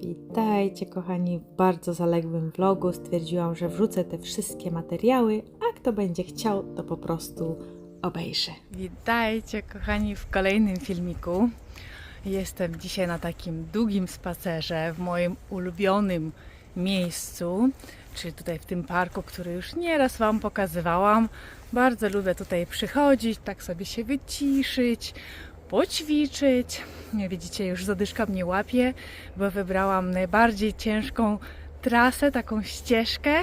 Witajcie kochani w bardzo zaległym vlogu. Stwierdziłam, że wrzucę te wszystkie materiały, a kto będzie chciał, to po prostu obejrzy. Witajcie kochani w kolejnym filmiku. Jestem dzisiaj na takim długim spacerze w moim ulubionym miejscu, czyli tutaj w tym parku, który już nieraz Wam pokazywałam. Bardzo lubię tutaj przychodzić, tak sobie się wyciszyć, poćwiczyć. Widzicie, już zadyszka mnie łapie, bo wybrałam najbardziej ciężką trasę, taką ścieżkę.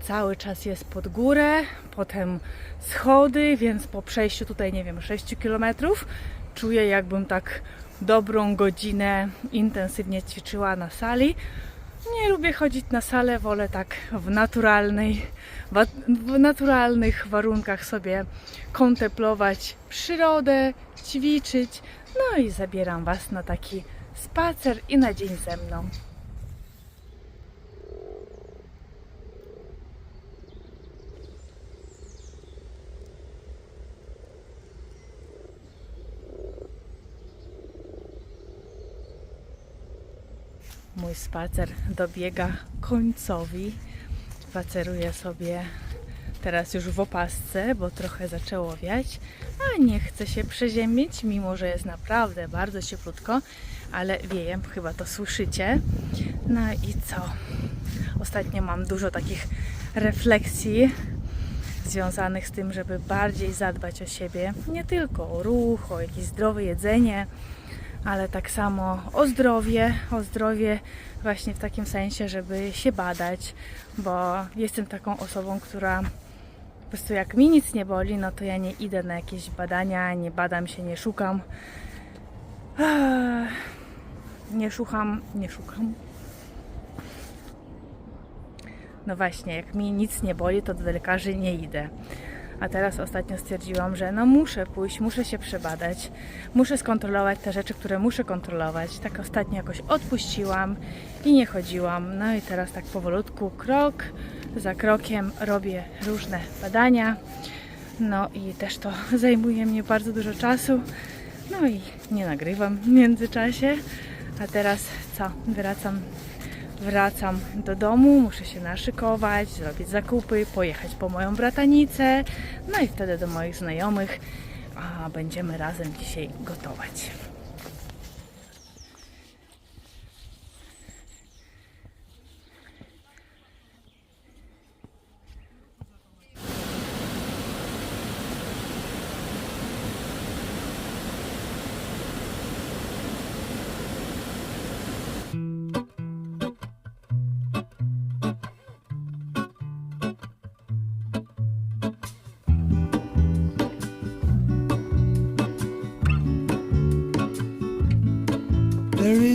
Cały czas jest pod górę, potem schody, więc po przejściu tutaj, nie wiem, 6 km czuję, jakbym tak dobrą godzinę intensywnie ćwiczyła na sali. Nie lubię chodzić na salę, wolę tak w naturalnej, w naturalnych warunkach sobie kontemplować przyrodę, ćwiczyć. No i zabieram Was na taki spacer i na dzień ze mną. Mój spacer dobiega końcowi. Spaceruję sobie teraz już w opasce, bo trochę zaczęło wiać, a nie chcę się przeziębić, mimo że jest naprawdę bardzo cieplutko, ale wieje, chyba to słyszycie. No i co? Ostatnio mam dużo takich refleksji związanych z tym, żeby bardziej zadbać o siebie, nie tylko o ruch, o jakieś zdrowe jedzenie, ale tak samo o zdrowie, o zdrowie właśnie w takim sensie, żeby się badać, bo jestem taką osobą, która po prostu jak mi nic nie boli, no to ja nie idę na jakieś badania, nie badam się, nie szukam. Nie szukam, nie szukam. No właśnie, jak mi nic nie boli, to do lekarzy nie idę. A teraz ostatnio stwierdziłam, że no muszę pójść, muszę się przebadać, muszę skontrolować te rzeczy, które muszę kontrolować. Tak ostatnio jakoś odpuściłam i nie chodziłam. No i teraz tak powolutku, krok za krokiem robię różne badania. No i też to zajmuje mnie bardzo dużo czasu. No i nie nagrywam w międzyczasie. A teraz co? Wracam wracam do domu, muszę się naszykować, zrobić zakupy, pojechać po moją bratanicę, no i wtedy do moich znajomych, a będziemy razem dzisiaj gotować.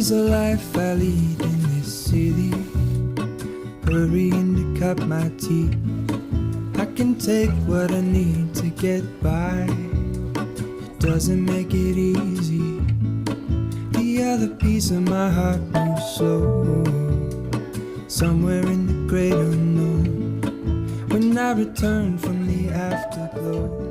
Is a life I lead in this city. Hurrying to cut my teeth. I can take what I need to get by. It doesn't make it easy. The other piece of my heart moves slow. Somewhere in the great unknown. When I return from the afterglow,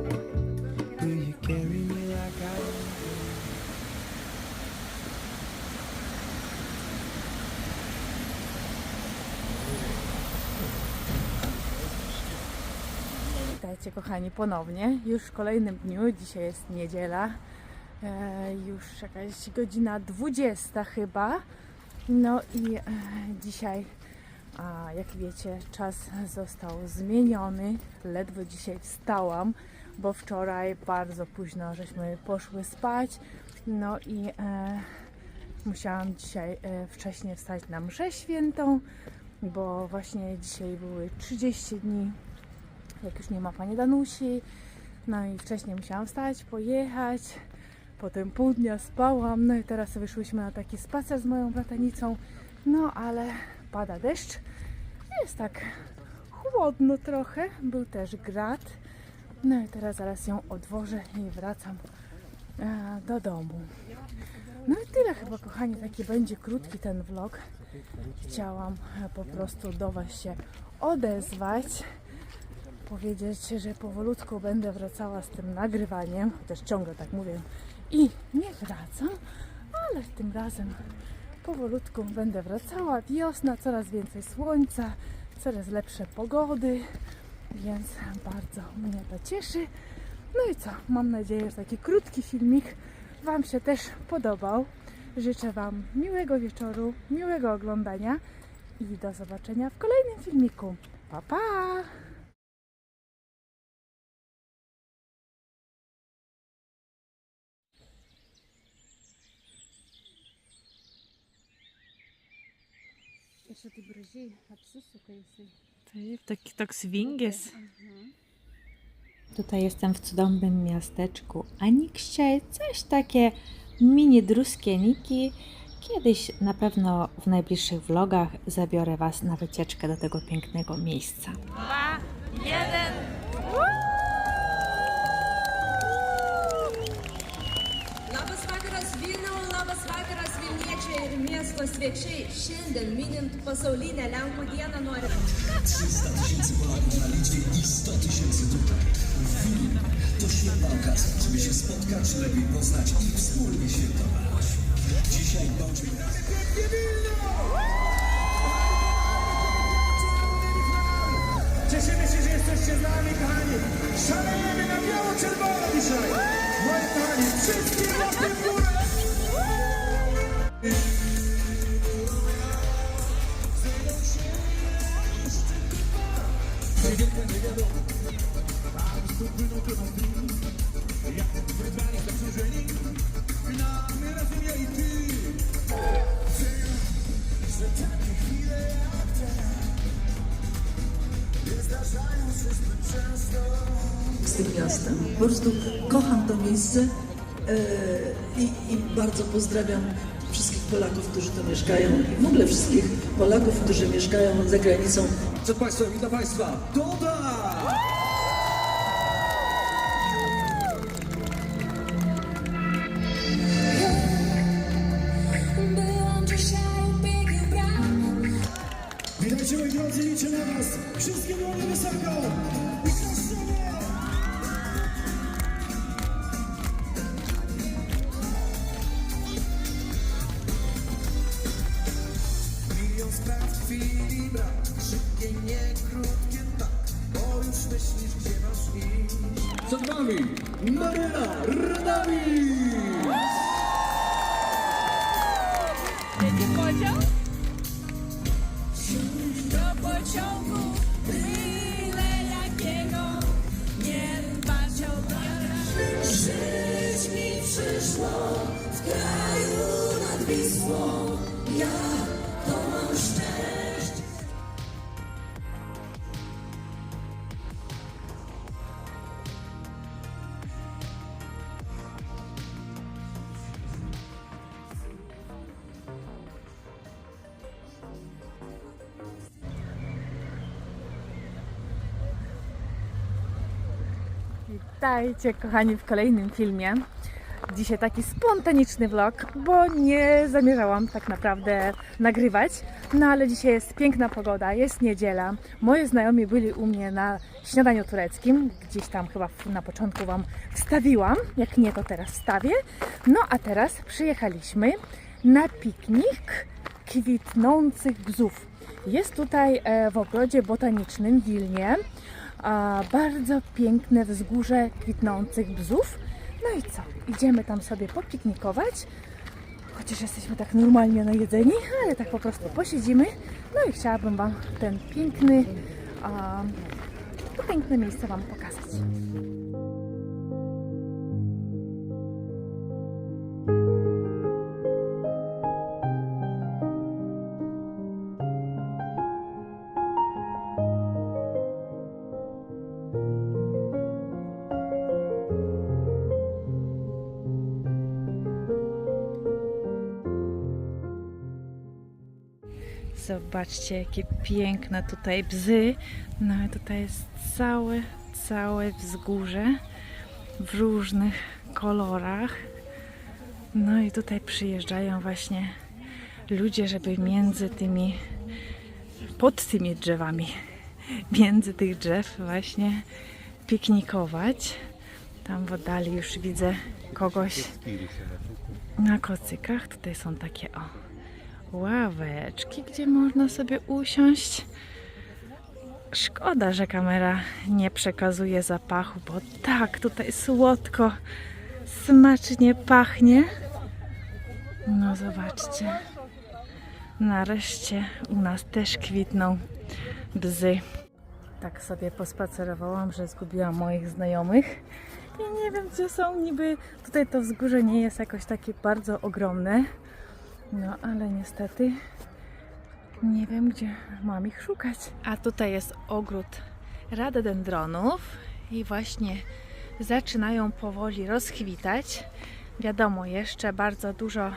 Witajcie kochani ponownie, już w kolejnym dniu, dzisiaj jest niedziela, e, już jakaś godzina 20 chyba. No i e, dzisiaj, a, jak wiecie, czas został zmieniony, ledwo dzisiaj wstałam, bo wczoraj bardzo późno żeśmy poszły spać, no i e, musiałam dzisiaj e, wcześniej wstać na mszę świętą, bo właśnie dzisiaj były 30 dni jak już nie ma pani Danusi. No i wcześniej musiałam wstać, pojechać. Potem pół dnia spałam. No i teraz wyszłyśmy na taki spacer z moją bratanicą. No ale pada deszcz. Jest tak chłodno trochę. Był też grad. No i teraz zaraz ją odwożę i wracam e, do domu. No i tyle chyba, kochani. Taki będzie krótki ten vlog. Chciałam e, po prostu do Was się odezwać powiedzieć, że powolutku będę wracała z tym nagrywaniem, chociaż ciągle tak mówię i nie wracam, ale tym razem powolutku będę wracała. Wiosna, coraz więcej słońca, coraz lepsze pogody, więc bardzo mnie to cieszy. No i co? Mam nadzieję, że taki krótki filmik Wam się też podobał. Życzę Wam miłego wieczoru, miłego oglądania i do zobaczenia w kolejnym filmiku. Pa, pa! Що ти брожи, абсусу кайси. Taki tak swingies. Tutaj jestem w cudownym miasteczku Anikście, coś takie mini druskieniki. Kiedyś na pewno w najbliższych vlogach zabiorę Was na wycieczkę do tego pięknego miejsca. Labas Miesto svečiai. Šiandien minint pasaulinę Lenkų dieną noriu. 300 tysięcy Polaków na Litwie i 100 tysięcy tutaj. W Wilnie. To świetna okazja, żeby się spotkać, lepiej poznać i wspólnie świętować. Dzisiaj bądźmy Cieszymy się, że jesteście z nami, kochani. Szalejemy na biało-czerwono dzisiaj. Moi kochani, wszystkie łapy w miejsce e, i, i bardzo pozdrawiam wszystkich Polaków, którzy tu mieszkają i w ogóle wszystkich Polaków, którzy mieszkają za granicą. Przed Państwem, witam Państwa, bram. Witajcie moi drodzy, liczę na was. Wszystkie dłonie wysoko. Do pociągu byle jakiego nie patrzą Żyć mi przyszło w kraju nad Wisłą. Ja to mam szczęście. Witajcie kochani w kolejnym filmie. Dzisiaj taki spontaniczny vlog, bo nie zamierzałam tak naprawdę nagrywać. No ale dzisiaj jest piękna pogoda, jest niedziela. Moi znajomi byli u mnie na śniadaniu tureckim. Gdzieś tam chyba na początku Wam wstawiłam. Jak nie, to teraz wstawię. No a teraz przyjechaliśmy na piknik kwitnących bzów. Jest tutaj e, w ogrodzie botanicznym w Wilnie bardzo piękne wzgórze kwitnących bzów. No i co? Idziemy tam sobie popiknikować. Chociaż jesteśmy tak normalnie najedzeni, ale tak po prostu posiedzimy. No i chciałabym Wam ten piękny, to piękne miejsce Wam pokazać. Zobaczcie, jakie piękne tutaj bzy. No i tutaj jest całe, całe wzgórze w różnych kolorach. No i tutaj przyjeżdżają właśnie ludzie, żeby między tymi, pod tymi drzewami, między tych drzew właśnie piknikować. Tam w oddali już widzę kogoś na kocykach. Tutaj są takie o ławeczki, gdzie można sobie usiąść. Szkoda, że kamera nie przekazuje zapachu, bo tak tutaj słodko, smacznie pachnie. No zobaczcie. Nareszcie u nas też kwitną bzy. Tak sobie pospacerowałam, że zgubiłam moich znajomych. I nie wiem, gdzie są niby. Tutaj to wzgórze nie jest jakoś takie bardzo ogromne. No, ale niestety nie wiem, gdzie mam ich szukać. A tutaj jest ogród radodendronów i właśnie zaczynają powoli rozkwitać. Wiadomo, jeszcze bardzo dużo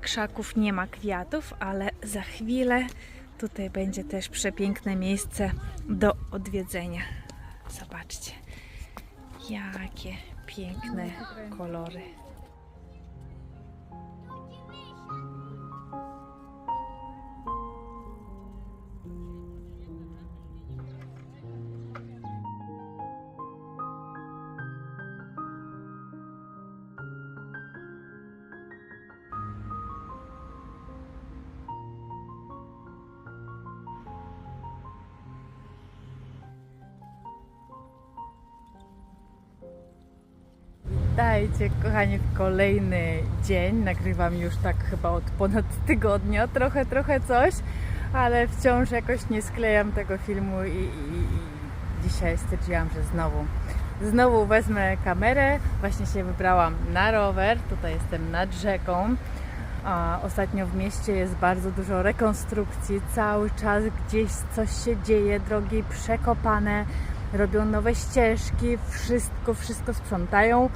krzaków nie ma kwiatów, ale za chwilę tutaj będzie też przepiękne miejsce do odwiedzenia. Zobaczcie, jakie piękne kolory. Witajcie kochani w kolejny dzień. Nagrywam już tak chyba od ponad tygodnia, trochę, trochę coś, ale wciąż jakoś nie sklejam tego filmu i, i, i dzisiaj stwierdziłam, że znowu, znowu wezmę kamerę. Właśnie się wybrałam na rower, tutaj jestem nad rzeką. A ostatnio w mieście jest bardzo dużo rekonstrukcji, cały czas gdzieś coś się dzieje, drogi przekopane, robią nowe ścieżki, wszystko, wszystko sprzątają,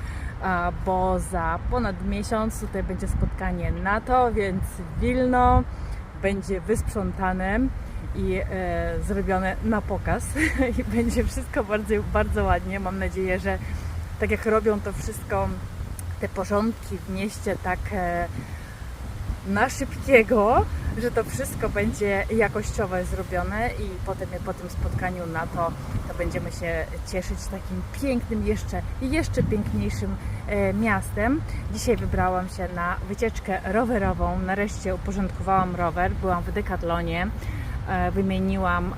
bo za ponad miesiąc tutaj będzie spotkanie NATO, więc Wilno będzie wysprzątane i e, zrobione na pokaz i będzie wszystko bardzo, bardzo ładnie. Mam nadzieję, że tak jak robią to wszystko, te porządki w mieście tak e, na szybkiego, że to wszystko będzie jakościowe zrobione i potem po tym spotkaniu na to, to będziemy się cieszyć takim pięknym jeszcze jeszcze piękniejszym e, miastem. Dzisiaj wybrałam się na wycieczkę rowerową. Nareszcie uporządkowałam rower. Byłam w Decathlonie. E, wymieniłam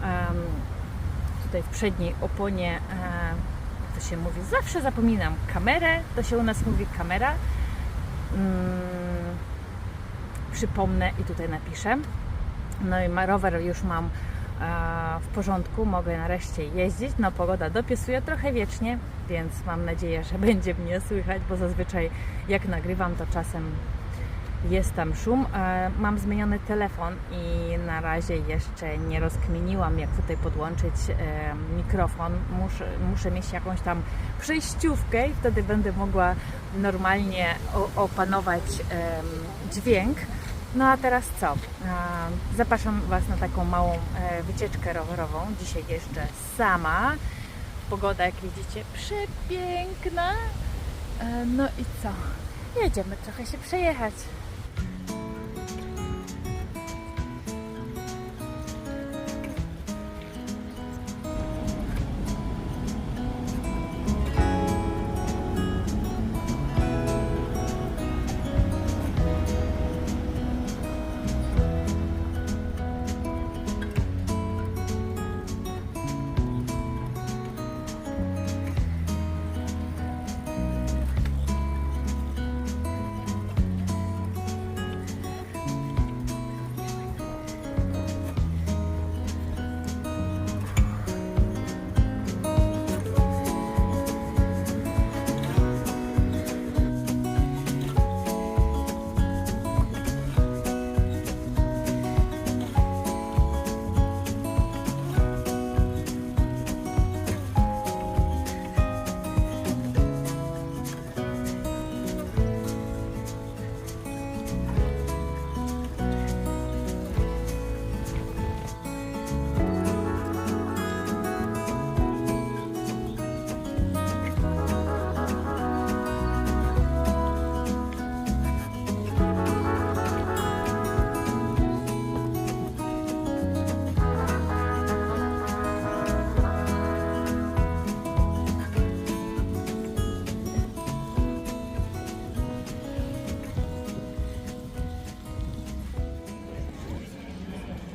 tutaj w przedniej oponie e, to się mówi, zawsze zapominam kamerę, to się u nas mówi kamera. Przypomnę i tutaj napiszę. No i rower już mam e, w porządku, mogę nareszcie jeździć. No pogoda dopisuje trochę wiecznie, więc mam nadzieję, że będzie mnie słychać, bo zazwyczaj jak nagrywam, to czasem jest tam szum. E, Mam zmieniony telefon i na razie jeszcze nie rozkminiłam, jak tutaj podłączyć e, mikrofon. Muszę, muszę mieć jakąś tam przejściówkę i wtedy będę mogła normalnie opanować dźwięk. No a teraz co? Zapraszam Was na taką małą e, wycieczkę rowerową. Dzisiaj jeszcze sama. Pogoda, jak widzicie, przepiękna. E, No i co? Jedziemy trochę się przejechać.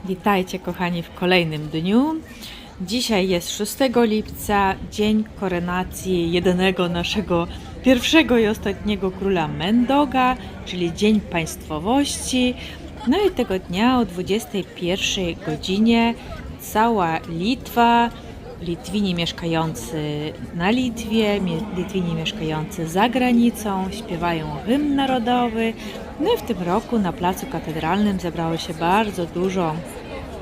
Witajcie kochani w kolejnym dniu. Dzisiaj jest 6 lipca, dzień koronacji jedynego naszego pierwszego i ostatniego króla Mendoga, czyli Dzień Państwowości. No i tego dnia o 21 godzinie cała Litwa, Litwini mieszkający na Litwie, Litwini mieszkający za granicą śpiewają hymn narodowy. No i w tym roku na Placu Katedralnym zebrało się bardzo dużo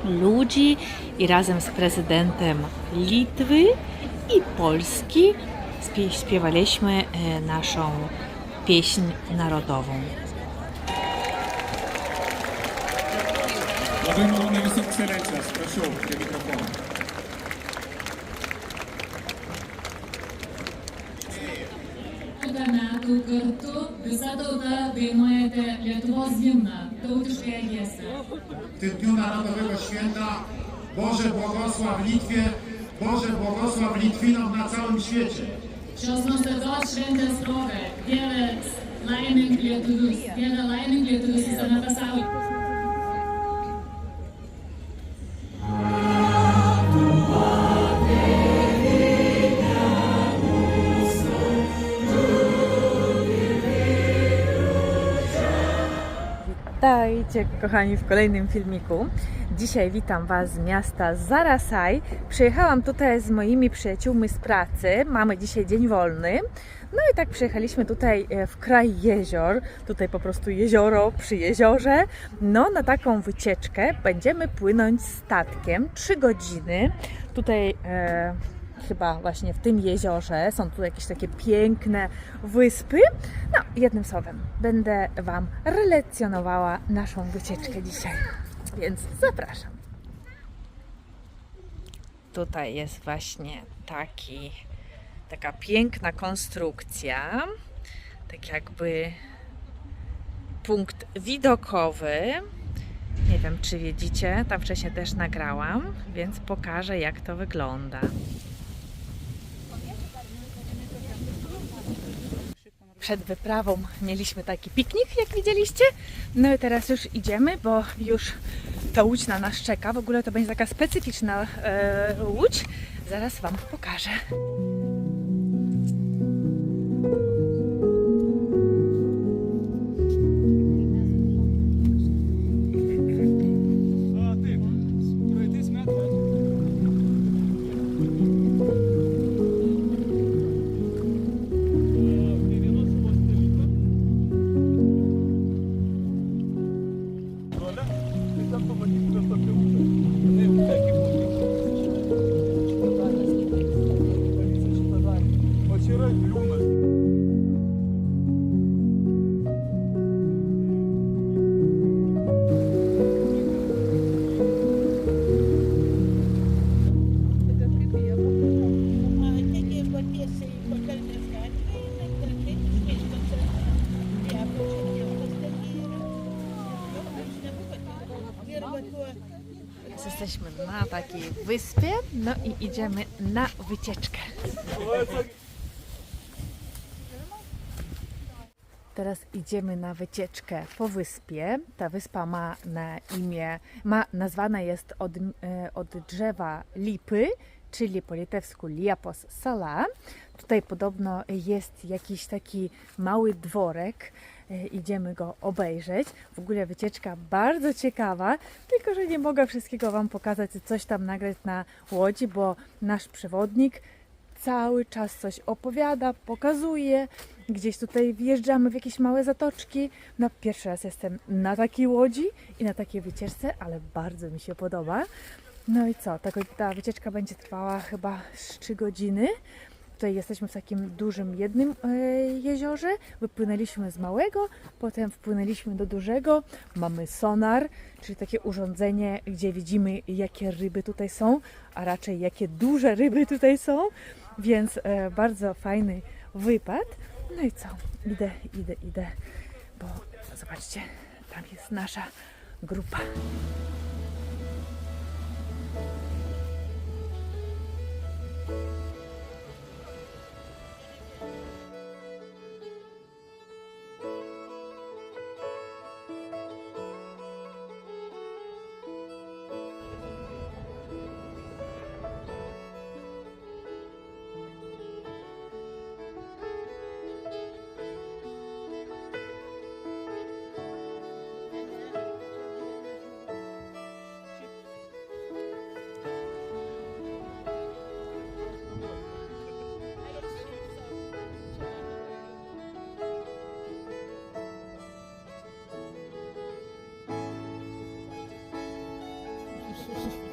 ludzi i razem z prezydentem Litwy i Polski śpiewaliśmy e, naszą pieśń narodową. Ekscelencijos, prašau, prie mikrofono. Kartu visa tauta dainuojate Lietuvos himną tautiškąją giesmę. W tym Dniu Narodowego Święta Boże błogosław Litwie, Boże błogosław Litwinom na całym świecie. Šios nuostabios šventės proga Dieve laimink lietuvius, Dieve laimink lietuvius visame pasaulyje. Witajcie kochani w kolejnym filmiku. Dzisiaj witam Was z miasta Zarasaj. Przyjechałam tutaj z moimi przyjaciółmi z pracy. Mamy dzisiaj dzień wolny. No i tak przyjechaliśmy tutaj e, w kraj jezior. Tutaj po prostu jezioro przy jeziorze. No na taką wycieczkę będziemy płynąć statkiem 3 godziny. Tutaj e, chyba właśnie w tym jeziorze. Są tu jakieś takie piękne wyspy. No, jednym słowem, będę Wam relacjonowała naszą wycieczkę dzisiaj. Więc zapraszam. Tutaj jest właśnie taki, taka piękna konstrukcja. Tak jakby punkt widokowy. Nie wiem, czy widzicie, tam wcześniej też nagrałam, więc pokażę, jak to wygląda. Przed wyprawą mieliśmy taki piknik, jak widzieliście. No i teraz już idziemy, bo już ta łódź na nas czeka. W ogóle to będzie taka specyficzna e, łódź. Zaraz Wam pokażę. Jesteśmy na takiej wyspie, no i idziemy na wycieczkę. Teraz idziemy na wycieczkę po wyspie. Ta wyspa ma na imię, ma, nazwana jest od, e, od drzewa lipy, czyli po litewsku Liepos Sala. Tutaj podobno jest jakiś taki mały dworek. E, Idziemy go obejrzeć. W ogóle wycieczka bardzo ciekawa, tylko że nie mogę wszystkiego Wam pokazać, coś tam nagrać na łodzi, bo nasz przewodnik cały czas coś opowiada, pokazuje. Gdzieś tutaj wjeżdżamy w jakieś małe zatoczki. No, pierwszy raz jestem na takiej łodzi i na takiej wycieczce, ale bardzo mi się podoba. No i co? Ta, ta wycieczka będzie trwała chyba z 3 godziny. Tutaj jesteśmy w takim dużym jednym e, jeziorze. Wypłynęliśmy z małego, potem wpłynęliśmy do dużego. Mamy sonar, czyli takie urządzenie, gdzie widzimy, jakie ryby tutaj są, a raczej jakie duże ryby tutaj są. Więc e, bardzo fajny wypad. No i co? Idę, idę, idę, bo zobaczcie, tam jest nasza grupa. 谢谢。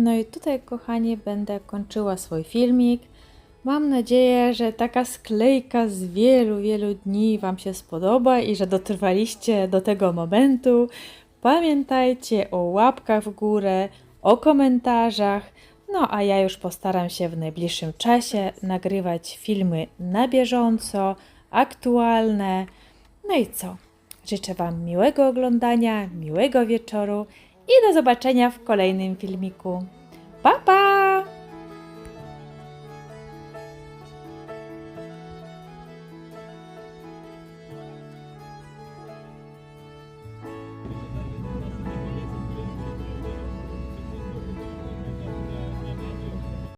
No i tutaj, kochani, będę kończyła swój filmik. Mam nadzieję, że taka sklejka z wielu, wielu dni Wam się spodoba i że dotrwaliście do tego momentu. Pamiętajcie o łapkach w górę, o komentarzach. No a ja już postaram się w najbliższym czasie nagrywać filmy na bieżąco, aktualne. No i co? Życzę Wam miłego oglądania, miłego wieczoru i do zobaczenia w kolejnym filmiku. Pa, pa!